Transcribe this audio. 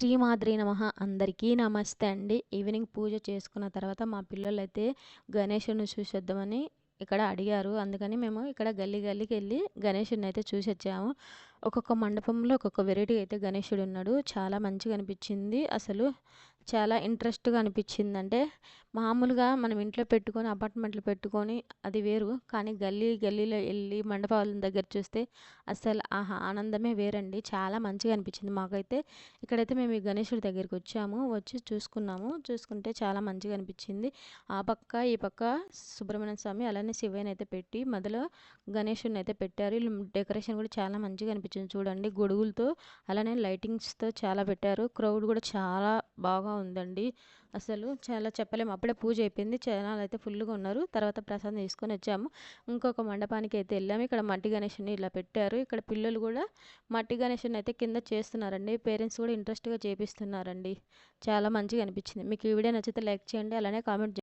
శ్రీమాద్రి నమ. అందరికీ నమస్తే అండి. ఈవినింగ్ పూజ చేసుకున్న తర్వాత మా పిల్లలు అయితే గణేషుని చూసేద్దామని ఇక్కడ అడిగారు. అందుకని మేము ఇక్కడ గల్లీ గల్లీకి వెళ్ళి గణేషుడిని అయితే చూసి వచ్చాము ఒక్కొక్క మండపంలో ఒక్కొక్క వెరైటీ అయితే గణేషుడు ఉన్నాడు చాలా మంచిగా అనిపించింది అసలు చాలా ఇంట్రెస్ట్గా అనిపించింది అంటే మామూలుగా మనం ఇంట్లో పెట్టుకొని అపార్ట్మెంట్లో పెట్టుకొని అది వేరు. కానీ గల్లీ గల్లీలో వెళ్ళి మండపాల దగ్గర చూస్తే అసలు ఆహా! ఆనందమే వేరండి. చాలా మంచిగా అనిపించింది మాకైతే. ఇక్కడైతే మేము ఈ గణేశుడి దగ్గరికి వచ్చాము. వచ్చి చూసుకున్నాము. చూసుకుంటే చాలా మంచిగా అనిపించింది ఆ పక్క ఈ పక్క సుబ్రహ్మణ్య స్వామి అలానే శివయ్యని అయితే పెట్టి మధ్యలో గణేశుడిని అయితే పెట్టారు. డెకరేషన్ కూడా చాలా మంచిగా అనిపించింది చూడండి. గొడుగులతో అలానే లైటింగ్స్తో చాలా పెట్టారు. క్రౌడ్ కూడా చాలా బాగా ఉందండి. అసలు చాలా చెప్పలేము. అప్పుడే పూజ అయిపోయింది. జనాలు అయితే ఫుల్గా ఉన్నారు. తర్వాత ప్రసాదం తీసుకొని వచ్చాము. ఇంకొక మండపానికి అయితే వెళ్ళాము. ఇక్కడ మట్టి గణేషుని ఇలా పెట్టారు. ఇక్కడ పిల్లలు కూడా మట్టి గణేషుని అయితే కింద చేస్తున్నారండి. పేరెంట్స్ కూడా ఇంట్రెస్ట్గా చేపిస్తున్నారండి. చాలా మంచిగా అనిపించింది. మీకు ఈ వీడియో నచ్చితే లైక్ చేయండి. అలానే కామెంట్